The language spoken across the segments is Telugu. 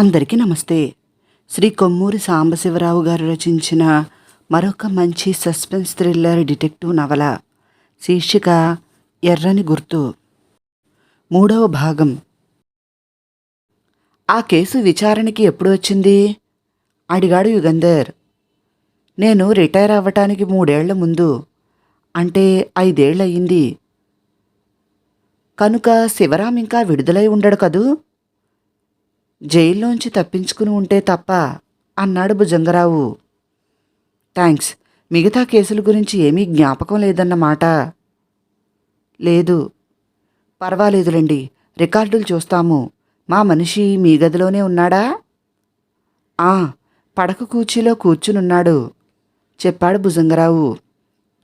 అందరికీ నమస్తే. శ్రీ కొమ్మూరి సాంబశివరావు గారు రచించిన మరొక మంచి సస్పెన్స్ థ్రిల్లర్ డిటెక్టివ్ నవల శీర్షిక ఎర్రని గుర్తు. మూడవ భాగం. ఆ కేసు విచారణకి ఎప్పుడు వచ్చింది? అడిగాడు యుగంధర్. నేను రిటైర్ అవ్వటానికి మూడేళ్ళ ముందు అంటే ఐదేళ్ళయింది కనుక శివరాం ఇంకా విడుదలై ఉండడు కదూ? జైల్లోంచి తప్పించుకుని ఉంటే తప్ప అన్నాడు భుజంగరావు. థ్యాంక్స్ మిగతా కేసుల గురించి ఏమీ జ్ఞాపకం లేదన్నమాట లేదు. పర్వాలేదులేండి. రికార్డులు చూస్తాము. మా మనిషి మీ గదిలోనే ఉన్నాడా? ఆ పడక కూర్చీలో కూర్చునున్నాడు చెప్పాడు భుజంగరావు.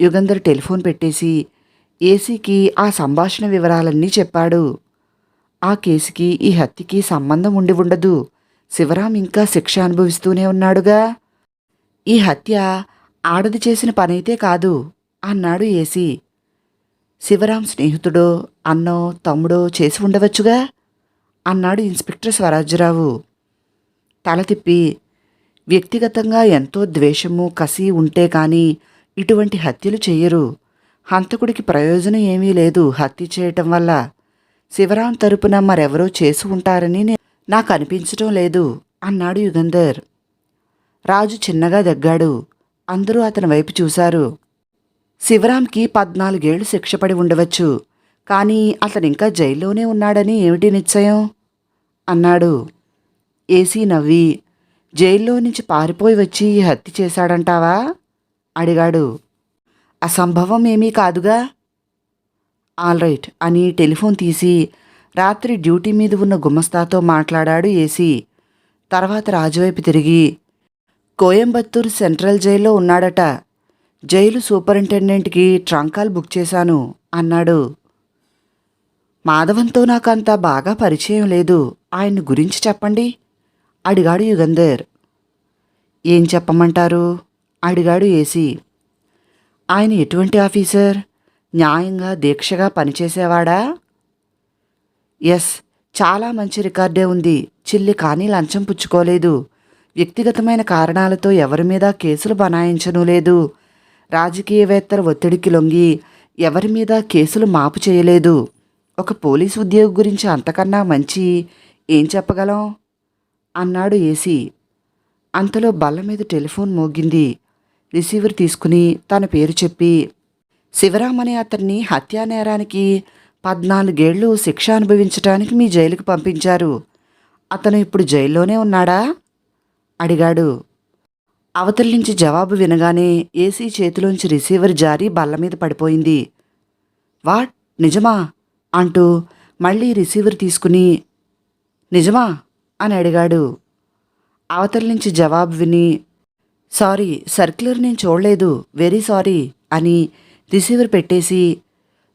యుగంధర్ టెలిఫోన్ పెట్టేసి ఏసీకి ఆ సంభాషణ వివరాలన్నీ చెప్పాడు. ఆ కేసుకి ఈ హత్యకి సంబంధం ఉండి ఉండదు. శివరాం ఇంకా శిక్ష అనుభవిస్తూనే ఉన్నాడుగా. ఈ హత్య ఆడది చేసిన పనైతే కాదు అన్నాడు ఏసీ. శివరాం స్నేహితుడో అన్నో తమ్ముడో చేసి ఉండవచ్చుగా? అన్నాడు ఇన్స్పెక్టర్ స్వరాజ్యరావు. తల తిప్పి వ్యక్తిగతంగా ఎంతో ద్వేషము కసి ఉంటే కానీ ఇటువంటి హత్యలు చేయరు. హంతకుడికి ప్రయోజనం ఏమీ లేదు హత్య చేయటం వల్ల. శివరాం తరపున మరెవరో చేసి ఉంటారని నాకు అనిపించటం లేదు అన్నాడు యుగంధర్. రాజు చిన్నగా దగ్గాడు. అందరూ అతని వైపు చూశారు. శివరాంకి పద్నాలుగేళ్ళు శిక్షపడి ఉండవచ్చు. కానీ అతనింకా జైల్లోనే ఉన్నాడని ఏమిటి నిశ్చయం? అన్నాడు. ఏసీ నవ్వి. జైల్లో నుంచి పారిపోయి వచ్చి ఈ హత్య చేశాడంటావా? అడిగాడు. అసంభవం ఏమీ కాదుగా? All right. అని టెలిఫోన్ తీసి రాత్రి డ్యూటీ మీద ఉన్న గుమస్తాతో మాట్లాడాడు ఏసీ. తర్వాత రాజువైపు తిరిగి కోయంబత్తూరు సెంట్రల్ జైల్లో ఉన్నాడట. జైలు సూపరింటెండెంట్కి ట్రంకాల్ బుక్ చేశాను అన్నాడు. మాధవంతో నాకు అంత బాగా పరిచయం లేదు. ఆయన గురించి చెప్పండి అడిగాడు యుగంధర్. ఏం చెప్పమంటారు? అడిగాడు ఏసీ. ఆయన ఎటువంటి ఆఫీసర్? న్యాయంగా దీక్షగా పనిచేసేవాడా? ఎస్ చాలా మంచి రికార్డే ఉంది. చిల్లి కానీ లంచం పుచ్చుకోలేదు. వ్యక్తిగతమైన కారణాలతో ఎవరి మీద కేసులు బనాయించను లేదు. రాజకీయవేత్తల ఒత్తిడికి లొంగి ఎవరి మీద కేసులు మాపు చేయలేదు. ఒక పోలీసు ఉద్యోగి గురించి అంతకన్నా మంచి ఏం చెప్పగలం? అన్నాడు ఏసీ. అంతలో బల్ల మీద టెలిఫోన్ మోగింది. రిసీవర్ తీసుకుని తన పేరు చెప్పి శివరామని అనే అతన్ని హత్యా నేరానికి పద్నాలుగేళ్ళు శిక్ష అనుభవించటానికి మీ జైలుకు పంపించారు. అతను ఇప్పుడు జైల్లోనే ఉన్నాడా? అడిగాడు. అవతల నుంచి జవాబు వినగానే ఏసీ చేతిలోంచి రిసీవర్ జారి బల్ల మీద పడిపోయింది. వాట్? నిజమా? అంటూ మళ్ళీ రిసీవర్ తీసుకుని నిజమా? అని అడిగాడు. అవతల నుంచి జవాబు విని సారీ సర్క్యులర్ నేను చూడలేదు వెరీ సారీ అని రిసీవర్ పెట్టేసి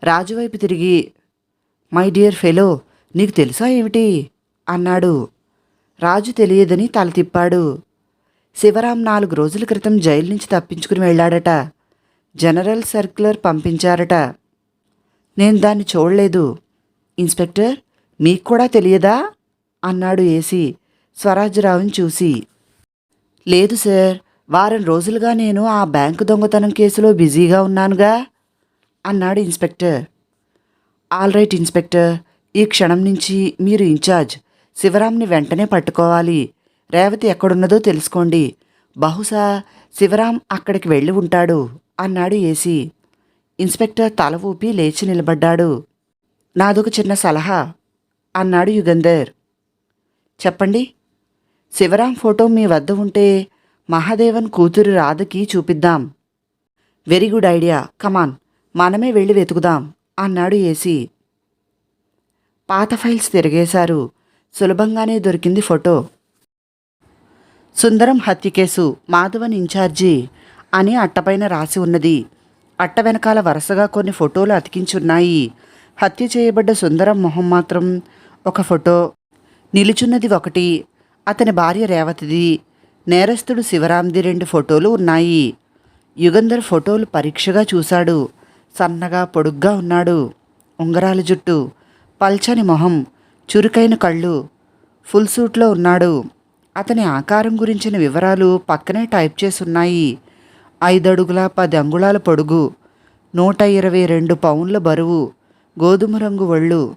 రాజువైపు తిరిగి మై డియర్ ఫెలో నీకు తెలుసా ఏమిటి? అన్నాడు. రాజు తెలియదని తల తిప్పాడు. శివరాం నాలుగు రోజుల క్రితం జైలు నుంచి తప్పించుకుని వెళ్ళాడట. General circular పంపించారట. నేను దాన్ని చూడలేదు. ఇన్స్పెక్టర్ మీకు కూడా తెలియదా? అన్నాడు ఏసీ. స్వరాజ్యరావుని చూసి లేదు సార్ వారం రోజులుగా నేను ఆ బ్యాంకు దొంగతనం కేసులో బిజీగా ఉన్నానుగా అన్నాడు ఇన్స్పెక్టర్. ఆల్ రైట్ ఇన్స్పెక్టర్ ఈ క్షణం నుంచి మీరు ఇన్ఛార్జ్. శివరాంని వెంటనే పట్టుకోవాలి. రేవతి ఎక్కడున్నదో తెలుసుకోండి. బహుశా శివరాం అక్కడికి వెళ్ళి ఉంటాడు అన్నాడు ఏసీ. ఇన్స్పెక్టర్ తల ఊపి లేచి నిలబడ్డాడు. నాదొక చిన్న సలహా అన్నాడు యుగంధర్. చెప్పండి. శివరాం ఫోటో మీ వద్ద ఉంటే మహాదేవన్ కూతురు రాధకి చూపిద్దాం. Very good idea. కమాన్ మనమే వెళ్ళి వెతుకుదాం అన్నాడు ఏసీ. పాత ఫైల్స్ తిరిగేశారు. సులభంగానే దొరికింది ఫోటో. సుందరం హత్య కేసు మాధవన్ ఇన్ఛార్జి అని అట్టపైన రాసి ఉన్నది. అట్ట వెనకాల వరుసగా కొన్ని ఫోటోలు అతికించున్నాయి. హత్య చేయబడ్డ సుందరం మొహం మాత్రం ఒక ఫోటో. నిలుచున్నది ఒకటి. అతని భార్య రేవతిది. నేరస్తుడు శివరాంది రెండు ఫోటోలు ఉన్నాయి. యుగంధర్ ఫోటోలు పరీక్షగా చూశాడు. సన్నగా పొడుగ్గా ఉన్నాడు. ఉంగరాల జుట్టు పల్చని మొహం చురుకైన కళ్ళు ఫుల్ సూట్లో ఉన్నాడు. అతని ఆకారం గురించిన వివరాలు పక్కనే టైప్ చేసి ఉన్నాయి ఐదు అడుగుల పది అంగుళాల పొడుగు నూట ఇరవై రెండు పౌండ్ల బరువు గోధుమ రంగు ఒళ్ళు.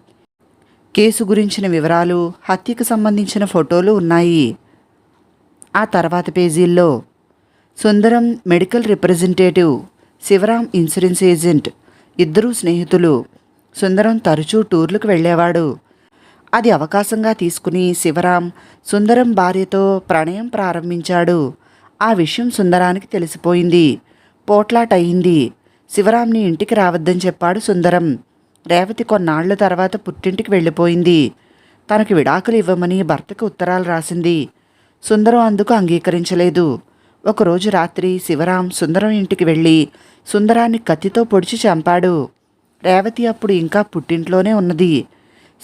కేసు గురించిన వివరాలు హత్యకు సంబంధించిన ఫోటోలు ఉన్నాయి. ఆ తర్వాత పేజీల్లో Sundaram medical representative Sivaram insurance agent ఇద్దరూ స్నేహితులు సుందరం తరచూ టూర్లకు వెళ్ళేవాడు. అది అవకాశంగా తీసుకుని శివరాం సుందరం భార్యతో ప్రణయం ప్రారంభించాడు. ఆ విషయం సుందరానికి తెలిసిపోయింది. పోట్లాటయింది శివరాంని ఇంటికి రావద్దని చెప్పాడు సుందరం. రేవతి కొన్నాళ్ళ తర్వాత పుట్టింటికి వెళ్ళిపోయింది. తనకి విడాకులు ఇవ్వమని భర్తకు ఉత్తరాలు రాసింది. సుందరం అందుకు అంగీకరించలేదు. ఒకరోజు రాత్రి శివరాం సుందరం ఇంటికి వెళ్ళి సుందరాన్ని కత్తితో పొడిచి చంపాడు. రేవతి అప్పుడు ఇంకా పుట్టింట్లోనే ఉన్నది.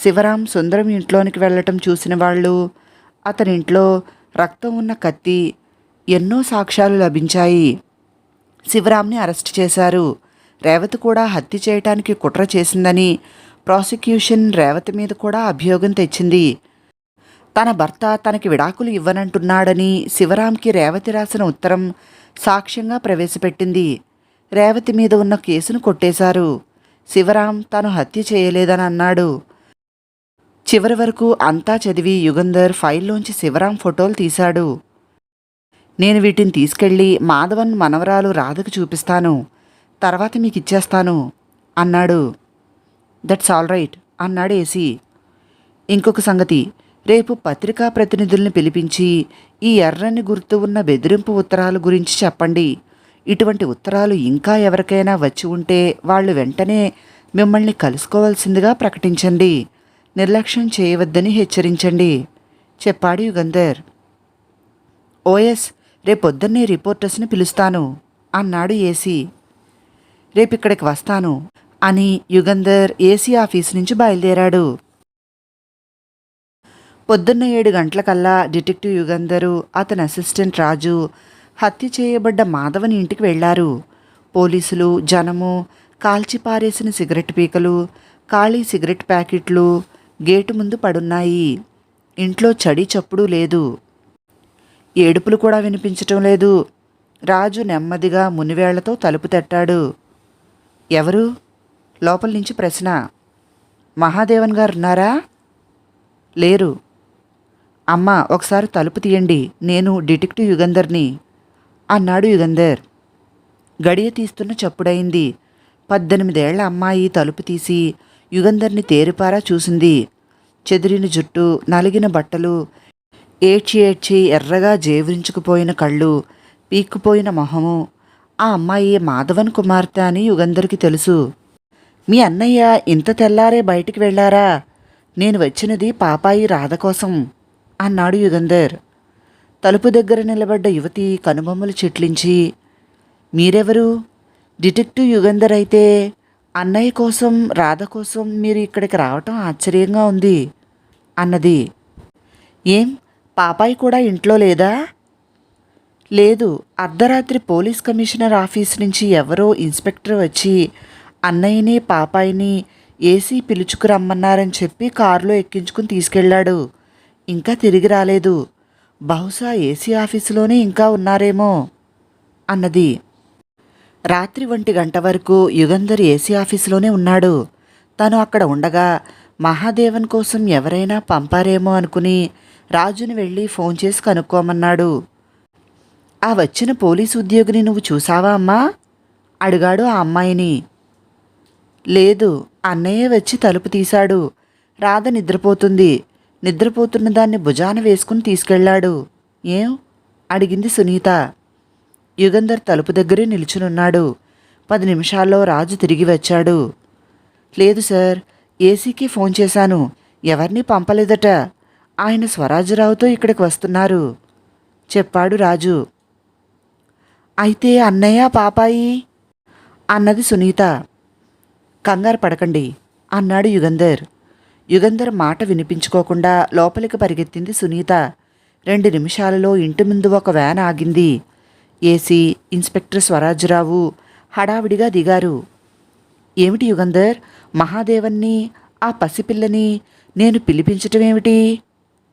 శివరాం సుందరం ఇంట్లోనికి వెళ్ళటం చూసిన వాళ్ళు అతని ఇంట్లో రక్తం ఉన్న కత్తి ఎన్నో సాక్ష్యాలు లభించాయి. శివరాంని అరెస్ట్ చేశారు. రేవతి కూడా హత్య చేయటానికి కుట్ర చేసిందని ప్రాసిక్యూషన్ రేవతి మీద కూడా అభియోగం తెచ్చింది. తన భర్త తనకి విడాకులు ఇవ్వనంటున్నాడని శివరాంకి రేవతి రాసిన ఉత్తరం సాక్ష్యంగా ప్రవేశపెట్టింది. రేవతి మీద ఉన్న కేసును కొట్టేశారు. శివరాం తాను హత్య చేయలేదని అన్నాడు. చివరి వరకు అంతా చదివి యుగంధర్ ఫైల్లోంచి శివరాం ఫోటోలు తీశాడు. నేను వీటిని తీసుకెళ్ళి మాధవన్ మనవరాలు రాధకు చూపిస్తాను. తర్వాత మీకు ఇచ్చేస్తాను అన్నాడు. దట్స్ ఆల్ రైట్ అన్నాడు ఏసీ. ఇంకొక సంగతి రేపు పత్రికా ప్రతినిధుల్ని పిలిపించి ఈ ఎర్రని గుర్తు ఉన్న బెదిరింపు ఉత్తరాల గురించి చెప్పండి. ఇటువంటి ఉత్తరాలు ఇంకా ఎవరికైనా వచ్చి ఉంటే వాళ్ళు వెంటనే మిమ్మల్ని కలుసుకోవాల్సిందిగా ప్రకటించండి. నిర్లక్ష్యం చేయవద్దని హెచ్చరించండి. చెప్పాడు యుగంధర్. ఓఎస్ రేపొద్దున్నే రిపోర్టర్స్ని పిలుస్తాను అన్నాడు ఏసీ. రేపిక్కడికి వస్తాను అని యుగంధర్ ఏసీ ఆఫీస్ నుంచి బయలుదేరాడు. పొద్దున్న ఏడు గంటలకల్లా డిటెక్టివ్ యుగంధరు అతని అసిస్టెంట్ రాజు హత్య చేయబడ్డ మాధవని ఇంటికి వెళ్ళారు. పోలీసులు జనము కాల్చిపారేసిన సిగరెట్ పీకలు ఖాళీ సిగరెట్ ప్యాకెట్లు గేటు ముందు పడున్నాయి. ఇంట్లో చడి చప్పుడు లేదు. ఏడుపులు కూడా వినిపించటం లేదు. రాజు నెమ్మదిగా మునివేళ్ళతో తలుపు తట్టాడు. ఎవరు? లోపల నుంచి ప్రశ్న. మహాదేవన్ గారు ఉన్నారా లేరు. అమ్మ ఒకసారి తలుపు తీయండి. నేను డిటెక్టివ్ యుగంధర్ని అన్నాడు యుగంధర్. గడియ తీస్తున్న చప్పుడైంది. పద్దెనిమిదేళ్ళ అమ్మాయి తలుపు తీసి యుగంధర్ని తేరిపారా చూసింది. చెదిరిన జుట్టు నలిగిన బట్టలు ఏడ్చి ఏడ్చి ఎర్రగా జేవరించుకుపోయిన కళ్ళు పీక్కుపోయిన మొహము. ఆ అమ్మాయి మాధవన్ కుమార్తె అని యుగంధర్కి తెలుసు. మీ అన్నయ్య ఇంత తెల్లారే బయటికి వెళ్ళారా? నేను వచ్చినది పాపాయి రాధ కోసం. అన్నాడు యుగంధర్. తలుపు దగ్గర నిలబడ్డ యువతి కనుబొమ్మలు చిట్లించి మీరెవరు? డిటెక్టివ్ యుగంధర్ అయితే అన్నయ్య కోసం రాధ కోసం మీరు ఇక్కడికి రావటం ఆశ్చర్యంగా ఉంది అన్నది. ఏం పాపాయి కూడా ఇంట్లో లేదా? లేదు అర్ధరాత్రి పోలీస్ కమిషనర్ ఆఫీస్ నుంచి ఎవరో ఇన్స్పెక్టర్ వచ్చి అన్నయ్యని పాపాయిని ఏసీ పిలుచుకురమ్మన్నారని చెప్పి కారులో ఎక్కించుకుని తీసుకెళ్ళాడు. ఇంకా తిరిగి రాలేదు. బహుశా ఏసీ ఆఫీసులోనే ఇంకా ఉన్నారేమో అన్నది. రాత్రి ఒంటి గంట వరకు యుగంధర్ ఏసీ ఆఫీసులోనే ఉన్నాడు. తను అక్కడ ఉండగా మహాదేవన్ కోసం ఎవరైనా పంపారేమో అనుకుని రాజుని వెళ్ళి ఫోన్ చేసి కనుక్కోమన్నాడు. ఆ వచ్చిన పోలీసు ఉద్యోగిని నువ్వు చూసావా అమ్మా? అడిగాడు ఆ అమ్మాయిని. లేదు అన్నయ్య వచ్చి తలుపు తీశాడు. రాధ నిద్రపోతుంది. నిద్రపోతున్న దాన్ని భుజాన వేసుకుని తీసుకెళ్ళాడు. ఏం? అడిగింది సునీత. యుగంధర్ తలుపు దగ్గరే నిల్చునున్నాడు. పది నిమిషాల్లో రాజు తిరిగి వచ్చాడు. లేదు సార్ ఏసీకి ఫోన్ చేశాను. ఎవరిని పంపలేదట. ఆయన స్వరాజరావుతో ఇక్కడికి వస్తున్నారు చెప్పాడు రాజు. అయితే అన్నయ్య పాపాయి? అన్నది సునీత. కంగారు పడకండి అన్నాడు యుగంధర్. యుగంధర్ మాట వినిపించుకోకుండా లోపలికి పరిగెత్తింది సునీత. రెండు నిమిషాలలో ఇంటి ముందు ఒక వ్యాన్ ఆగింది. ఏసీ ఇన్స్పెక్టర్ స్వరాజ్రావు హడావిడిగా దిగారు. ఏమిటి యుగంధర్? మహాదేవన్ని ఆ పసిపిల్లని నేను పిలిపించటమేమిటి?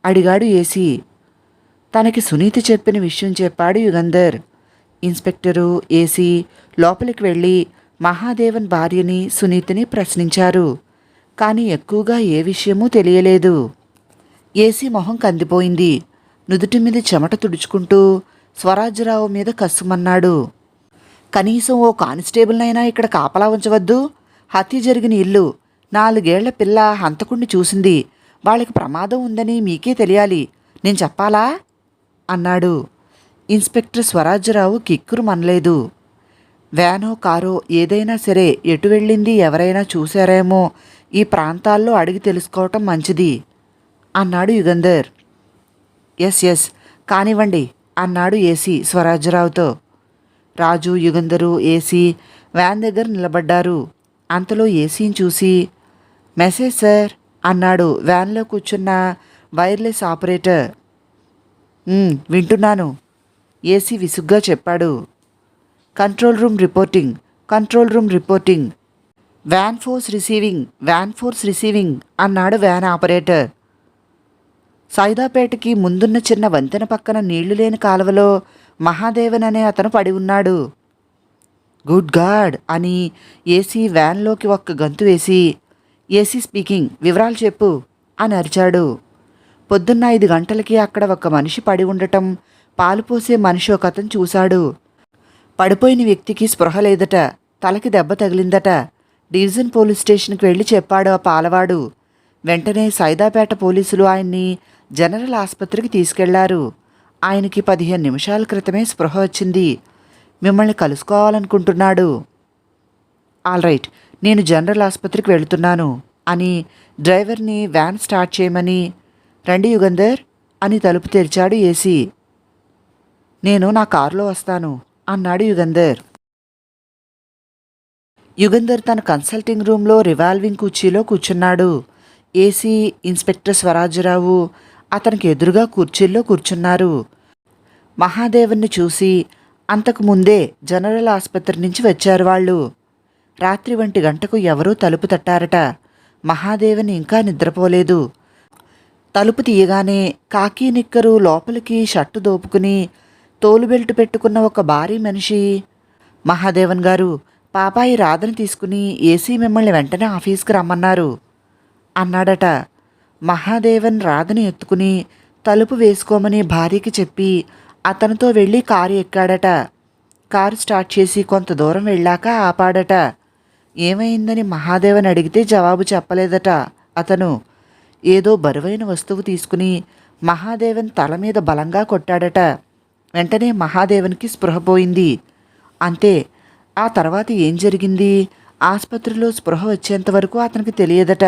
అడిగాడు ఏసీ. తనకి సునీతి చెప్పిన విషయం చెప్పాడు యుగంధర్. ఇన్స్పెక్టరు ఏసీ లోపలికి వెళ్ళి మహాదేవన్ భార్యని సునీతిని ప్రశ్నించారు. కానీ ఎక్కువగా ఏ విషయమూ తెలియలేదు. ఏసీ మొహం కందిపోయింది. నుదుటి మీద చెమట తుడుచుకుంటూ స్వరాజ్యరావు మీద కసుమన్నాడు. కనీసం ఓ కానిస్టేబుల్నైనా ఇక్కడ కాపలా ఉంచవద్దు. హత్య జరిగిన ఇల్లు. నాలుగేళ్ళ పిల్ల హంతకుణ్ణి చూసింది. వాళ్ళకి ప్రమాదం ఉందని మీకే తెలియాలి. నేను చెప్పాలా? అన్నాడు. ఇన్స్పెక్టర్ స్వరాజ్యరావు కిక్కురు మనలేదు. వ్యానో కారో ఏదైనా సరే ఎటు వెళ్ళింది ఎవరైనా చూశారేమో ఈ ప్రాంతాల్లో అడిగి తెలుసుకోవటం మంచిది అన్నాడు యుగంధర్. ఎస్ ఎస్ కానివ్వండి అన్నాడు ఏసీ స్వరాజ్యరావుతో. రాజు యుగంధరు ఏసీ వ్యాన్ దగ్గర నిలబడ్డారు. అంతలో ఏసీని చూసి మెసేజ్ సార్ అన్నాడు వ్యాన్లో కూర్చున్న వైర్లెస్ ఆపరేటర్. వింటున్నాను ఏసీ విసుగ్గా చెప్పాడు. Control room reporting control room reporting van force receiving van force receiving అన్నాడు వ్యాన్ ఆపరేటర్ సైదాపేటకి ముందున్న చిన్న వంతెన పక్కన నీళ్ళు లేని కాలువలో మహాదేవన్ అనే అతను పడి ఉన్నాడు. గుడ్ గాడ్ అని ఏసీ వ్యాన్లోకి ఒక్క గంతు వేసి ఏసీ స్పీకింగ్ వివరాలు చెప్పు అని అరిచాడు. పొద్దున్న ఐదు గంటలకి అక్కడ ఒక మనిషి పడి ఉండటం పాలు పోసే మనిషి ఒక అతను చూశాడు. పడిపోయిన వ్యక్తికి స్పృహ లేదట తలకి దెబ్బ తగిలిందట. డివిజన్ పోలీస్ స్టేషన్కి వెళ్ళి చెప్పాడు ఆ పాలవాడు. వెంటనే సైదాపేట పోలీసులు ఆయన్ని జనరల్ ఆసుపత్రికి తీసుకెళ్ళారు. ఆయనకి పదిహేను నిమిషాల క్రితమే స్పృహ వచ్చింది. మిమ్మల్ని కలుసుకోవాలనుకుంటున్నాడు. ఆల్ రైట్ నేను జనరల్ ఆసుపత్రికి వెళుతున్నాను అని డ్రైవర్ని వ్యాన్ స్టార్ట్ చేయమని రండి యుగంధర్ అని తలుపు తెరిచాడు ఏసీ. నేను నా కారులో వస్తాను అన్నాడు యుగంధర్. యుగంధర్ తన కన్సల్టింగ్ రూమ్లో రివాల్వింగ్ కుర్చీలో కూర్చున్నాడు. ఏసీ ఇన్స్పెక్టర్ స్వరాజరావు అతనికి ఎదురుగా కుర్చీల్లో కూర్చున్నారు. మహాదేవన్ని చూసి అంతకు ముందే జనరల్ ఆసుపత్రి నుంచి వచ్చారు వాళ్ళు. రాత్రి వంటి గంటకు ఎవరూ తలుపు తట్టారట. మహాదేవన్ ఇంకా నిద్రపోలేదు. తలుపు తీయగానే కాకి నిక్కరు లోపలికి షర్టు దోపుకుని తోలు బెల్ట్ పెట్టుకున్న ఒక భారీ మనిషి మహాదేవన్ గారు పాపాయి రాధని తీసుకుని ఏసీ మిమ్మల్ని వెంటనే ఆఫీస్కి రమ్మన్నారు. అన్నాడట. మహాదేవన్ రాధని ఎత్తుకుని తలుపు వేసుకోమని భార్యకి చెప్పి అతనితో వెళ్ళి కారు ఎక్కాడట. కారు స్టార్ట్ చేసి కొంత దూరం వెళ్ళాక ఆపాడట. ఏమైందని మహాదేవన్ అడిగితే జవాబు చెప్పలేదట అతను. ఏదో బరువైన వస్తువు తీసుకుని మహాదేవన్ తల మీద బలంగా కొట్టాడట. వెంటనే మహాదేవన్కి స్పృహ పోయింది. అంతే ఆ తర్వాత ఏం జరిగింది? ఆసుపత్రిలో స్పృహ వచ్చేంత వరకు అతనికి తెలియదట.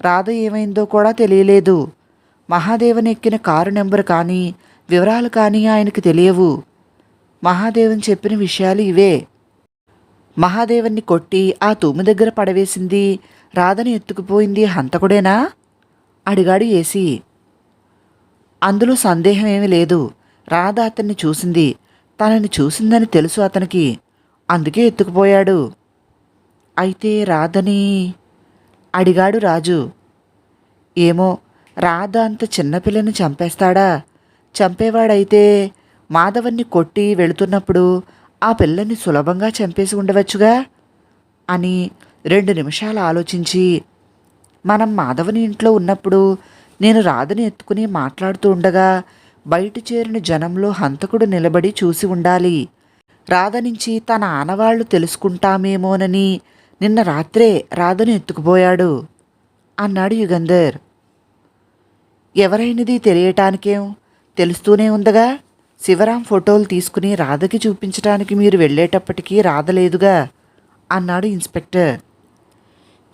రాధ ఏమైందో కూడా తెలియలేదు. మహాదేవన్ ఎక్కిన కారు నెంబర్ కానీ వివరాలు కానీ ఆయనకు తెలియవు. మహాదేవన్ చెప్పిన విషయాలు ఇవే. మహాదేవన్ని కొట్టి ఆ తూము దగ్గర పడవేసింది. రాధని ఎత్తుకుపోయింది హంతకుడేనా? అడిగాడు ఏసీ. అందులో సందేహం ఏమీ లేదు. రాధ అతన్ని చూసింది. తనని చూసిందని తెలుసు అతనికి. అందుకే ఎత్తుకుపోయాడు. అయితే రాధని అడిగాడు రాజు ఏమో రాధ అంత చిన్నపిల్లని చంపేస్తాడా? చంపేవాడైతే మాధవన్ని కొట్టి వెళుతున్నప్పుడు ఆ పిల్లని సులభంగా చంపేసి ఉండవచ్చుగా? అని రెండు నిమిషాలు ఆలోచించి మనం మాధవని ఇంట్లో ఉన్నప్పుడు నేను రాధని ఎత్తుకుని మాట్లాడుతూ ఉండగా బయట చేరిన జనంలో హంతకుడు నిలబడి చూసి ఉండాలి. రాధ నుంచి తన ఆనవాళ్ళు తెలుసుకుంటామేమోనని నిన్న రాత్రే రాధను ఎత్తుకుపోయాడు అన్నాడు యుగంధర్. ఎవరైనది తెలియటానికేం? తెలుస్తూనే ఉందగా? శివరాం ఫోటోలు తీసుకుని రాధకి చూపించడానికి మీరు వెళ్ళేటప్పటికీ రాధ లేదుగా? అన్నాడు ఇన్స్పెక్టర్.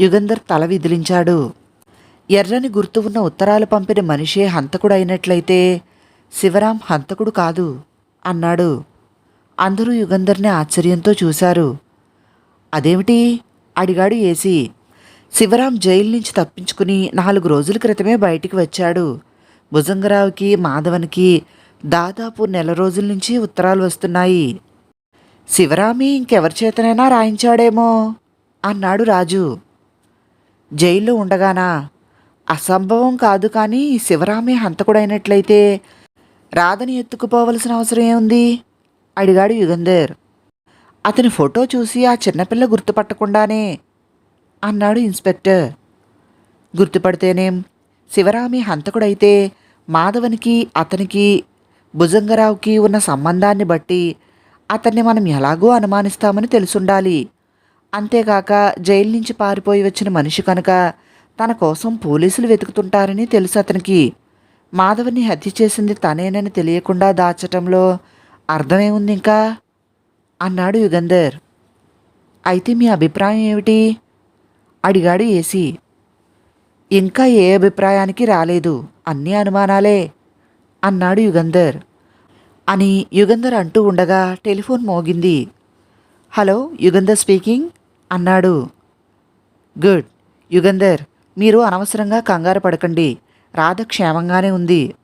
యుగంధర్ తల విదిలించాడు. ఎర్రని గుర్తు ఉన్న ఉత్తరాలు పంపిన మనిషే హంతకుడు అయినట్లయితే శివరాం హంతకుడు కాదు అన్నాడు. అందరూ యుగంధర్ని ఆశ్చర్యంతో చూశారు. అదేమిటి? అడిగాడు ఏసీ. శివరాం జైలు నుంచి తప్పించుకుని నాలుగు రోజుల క్రితమే బయటికి వచ్చాడు. భుజంగరావుకి మాధవన్కి దాదాపు నెల రోజుల నుంచి ఉత్తరాలు వస్తున్నాయి. శివరామి ఇంకెవరి చేతనైనా రాయించాడేమో? అన్నాడు రాజు. జైల్లో ఉండగానా? అసంభవం కాదు కానీ శివరామే హంతకుడైనట్లయితే రాధని ఎత్తుకుపోవలసిన అవసరం ఏముంది? అడిగాడు యుగంధర్. అతని ఫోటో చూసి ఆ చిన్నపిల్ల గుర్తుపట్టకుండానే అన్నాడు ఇన్స్పెక్టర్. గుర్తుపడితేనేం శివరామి హంతకుడైతే మాధవనికి అతనికి భుజంగరావుకి ఉన్న సంబంధాన్ని బట్టి అతన్ని మనం ఎలాగో అనుమానిస్తామని తెలుసుండాలి. అంతేకాక జైలు నుంచి పారిపోయి వచ్చిన మనిషి కనుక తన కోసం పోలీసులు వెతుకుతుంటారని తెలుసు అతనికి. మాధవని హత్య చేసింది తనేనని తెలియకుండా దాచటంలో అర్థమేముంది ఇంకా? అన్నాడు యుగంధర్. అయితే మీ అభిప్రాయం ఏమిటి? అడిగాడు ఏసీ. ఇంకా ఏ అభిప్రాయానికి రాలేదు. అన్నీ అనుమానాలే అన్నాడు యుగంధర్. అని యుగంధర్ అంటూ ఉండగా టెలిఫోన్ మోగింది. హలో యుగంధర్ స్పీకింగ్ అన్నాడు. గుడ్ యుగంధర్ మీరు అనవసరంగా కంగారు పడకండి. రాధ క్షేమంగానే ఉంది.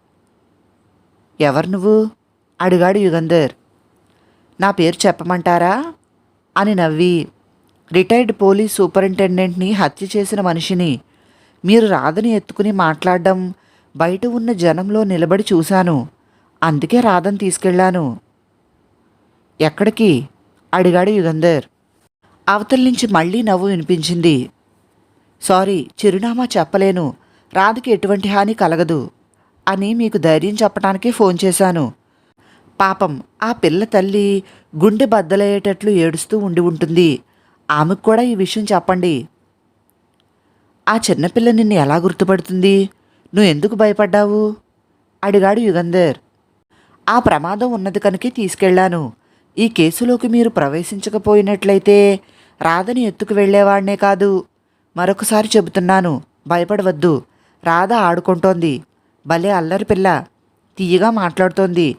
ఎవరు నువ్వు? అడిగాడు యుగంధర్. నా పేరు చెప్పమంటారా? అని నవ్వి. రిటైర్డ్ పోలీస్ సూపరింటెండెంట్ని హత్య చేసిన మనిషిని మీరు రాధని ఎత్తుకుని మాట్లాడడం బయట ఉన్న జనంలో నిలబడి చూశాను. అందుకే రాధని తీసుకెళ్ళాను. ఎక్కడికి? అడిగాడు యుగంధర్. అవతల నుంచి మళ్ళీ నవ్వు వినిపించింది. సారీ చిరునామా చెప్పలేను. రాధకి ఎటువంటి హాని కలగదు అని మీకు ధైర్యం చెప్పడానికి ఫోన్ చేశాను. పాపం ఆ పిల్ల తల్లి గుండె బద్దలయ్యేటట్లు ఏడుస్తూ ఉండి ఉంటుంది. ఆమెకు కూడా ఈ విషయం చెప్పండి. ఆ చిన్నపిల్ల నిన్ను ఎలా గుర్తుపడుతుంది? నువ్వు ఎందుకు భయపడ్డావు? అడిగాడు యుగంధర్. ఆ ప్రమాదం ఉన్నది కనుకే తీసుకెళ్ళాను. ఈ కేసులోకి మీరు ప్రవేశించకపోయినట్లయితే రాధని ఎత్తుకు వెళ్ళేవాడినే కాదు. మరొకసారి చెబుతున్నాను భయపడవద్దు. రాధ ఆడుకుంటోంది. భలే అల్లరి పిల్ల. తీయగా మాట్లాడుతోంది.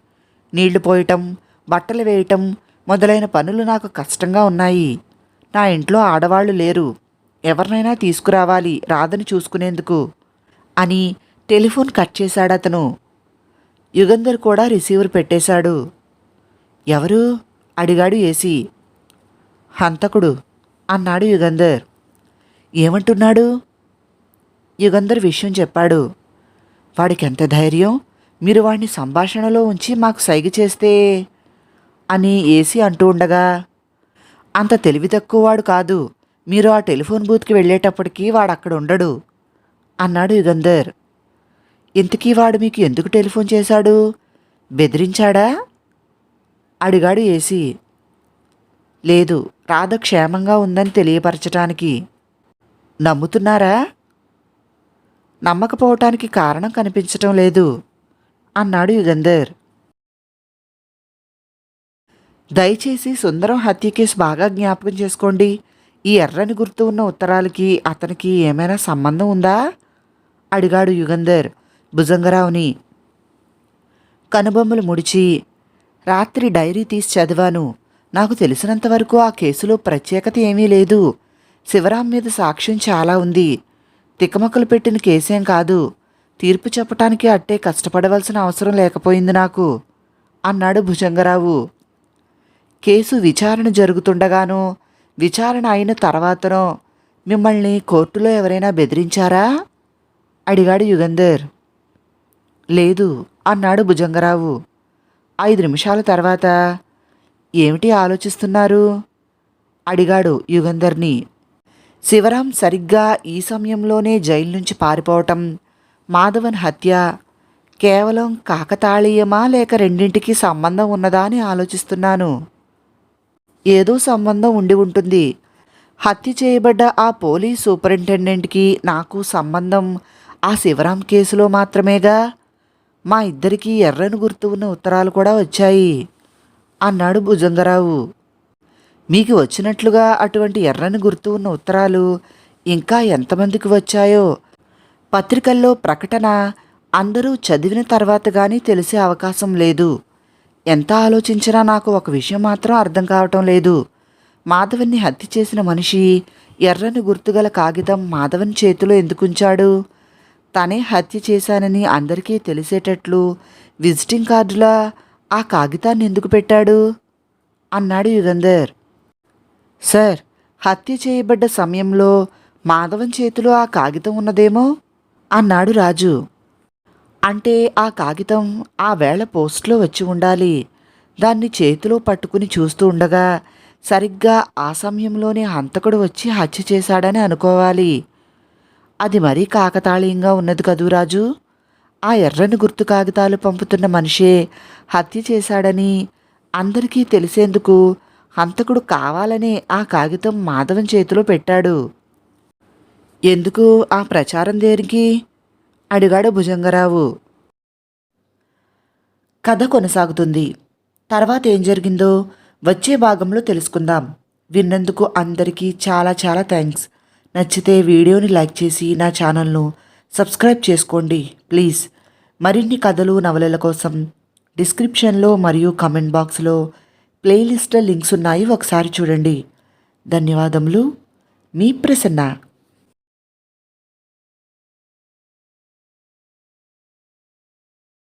నీళ్ళు పోయటం బట్టలు వేయటం మొదలైన పనులు నాకు కష్టంగా ఉన్నాయి. నా ఇంట్లో ఆడవాళ్ళు లేరు. ఎవరినైనా తీసుకురావాలి రాదని చూసుకునేందుకు అని టెలిఫోన్ కట్ చేశాడు అతను యుగంధర్ కూడా రిసీవర్ పెట్టేశాడు. ఎవరు? అడిగాడు ఏసీ. హంతకుడు అన్నాడు యుగంధర్. ఏమంటున్నాడు? యుగంధర్ విషయం చెప్పాడు. వాడికి ఎంత ధైర్యం? మీరు వాడిని సంభాషణలో ఉంచి మాకు సైగ చేస్తే అని ఏసీ అంటూ ఉండగా అంత తెలివి తక్కువవాడు కాదు మీరు ఆ టెలిఫోన్ బూత్కి వెళ్ళేటప్పటికీ వాడు అక్కడ ఉండడు అన్నాడు యుగంధర్. ఇంతకీ వాడు మీకు ఎందుకు టెలిఫోన్ చేశాడు? బెదిరించాడా? అడిగాడు ఏసీ. లేదు రాధ క్షేమంగా ఉందని తెలియపరచటానికి. నమ్ముతున్నారా? నమ్మకపోవటానికి కారణం కనిపించటం లేదు. అన్నాడు యుగంధర్. దయచేసి సుందరం హత్య కేసు బాగా జ్ఞాపకం చేసుకోండి. ఈ ఎర్రని గుర్తు ఉన్న ఉత్తరాలకి అతనికి ఏమైనా సంబంధం ఉందా? అడిగాడు యుగంధర్ భుజంగరావుని. కనుబొమ్మలు ముడిచి రాత్రి డైరీ తీసి చదివాను. నాకు తెలిసినంతవరకు ఆ కేసులో ప్రత్యేకత ఏమీ లేదు. శివరాం మీద సాక్ష్యం చాలా ఉంది. తికమకలు పెట్టిన కేసేం కాదు. తీర్పు చెప్పటానికి అట్టే కష్టపడవలసిన అవసరం లేకపోయింది నాకు అన్నాడు భుజంగరావు. కేసు విచారణ జరుగుతుండగాను విచారణ అయిన తర్వాతనో మిమ్మల్ని కోర్టులో ఎవరైనా బెదిరించారా? అడిగాడు యుగంధర్. లేదు అన్నాడు భుజంగరావు. ఐదు నిమిషాల తర్వాత ఏమిటి ఆలోచిస్తున్నారు? అడిగాడు యుగంధర్ని. శివరాం సరిగ్గా ఈ సమయంలోనే జైలు నుంచి పారిపోవటం మాధవన్ హత్య కేవలం కాకతాళీయమా లేక రెండింటికి సంబంధం ఉన్నదా అని ఆలోచిస్తున్నాను. ఏదో సంబంధం ఉండి ఉంటుంది. హత్య చేయబడ్డ ఆ పోలీస్ సూపరింటెండెంట్కి నాకు సంబంధం ఆ శివరాం కేసులో మాత్రమేగా? మా ఇద్దరికీ ఎర్రని గుర్తు ఉన్న ఉత్తరాలు కూడా వచ్చాయి. అన్నాడు భుజంగరావు. మీకు వచ్చినట్లుగా అటువంటి ఎర్రని గుర్తు ఉన్న ఉత్తరాలు ఇంకా ఎంతమందికి వచ్చాయో పత్రికల్లో ప్రకటన అందరూ చదివిన తర్వాత కానీ తెలిసే అవకాశం లేదు. ఎంత ఆలోచించినా నాకు ఒక విషయం మాత్రం అర్థం కావటం లేదు. మాధవన్ని హత్య చేసిన మనిషి ఎర్రని గుర్తుగల కాగితం మాధవన్ చేతిలో ఎందుకుంచాడు? తనే హత్య చేశానని అందరికీ తెలిసేటట్లు విజిటింగ్ కార్డులా ఆ కాగితాన్ని ఎందుకు పెట్టాడు? అన్నాడు యుగంధర్. సార్ హత్య చేయబడ్డ సమయంలో మాధవన్ చేతిలో ఆ కాగితం ఉన్నదేమో? అన్నాడు రాజు. అంటే ఆ కాగితం ఆ వేళ పోస్ట్లో వచ్చి ఉండాలి. దాన్ని చేతిలో పట్టుకుని చూస్తూ ఉండగా సరిగ్గా ఆ సమయంలోనే హంతకుడు వచ్చి హత్య చేశాడని అనుకోవాలి. అది మరీ కాకతాళీయంగా ఉన్నది కదూ రాజు? ఆ ఎర్రని గుర్తు కాగితాలు పంపుతున్న మనిషే హత్య చేశాడని అందరికీ తెలిసేందుకు హంతకుడు కావాలనే ఆ కాగితం మాధవం చేతిలో పెట్టాడు. ఎందుకు ఆ ప్రచారం దేనికి? అడిగాడు భుజంగరావు. కథ కొనసాగుతుంది. తర్వాత ఏం జరిగిందో వచ్చే భాగంలో తెలుసుకుందాం. విన్నందుకు అందరికీ చాలా చాలా థ్యాంక్స్. నచ్చితే వీడియోని లైక్ చేసి నా ఛానల్ను సబ్స్క్రైబ్ చేసుకోండి ప్లీజ్. మరిన్ని కథలు నవలల కోసం డిస్క్రిప్షన్లో మరియు కమెంట్ బాక్స్లో ప్లేలిస్ట్లో లింక్స్ ఉన్నాయి ఒకసారి చూడండి. ధన్యవాదములు. మీ ప్రసన్న.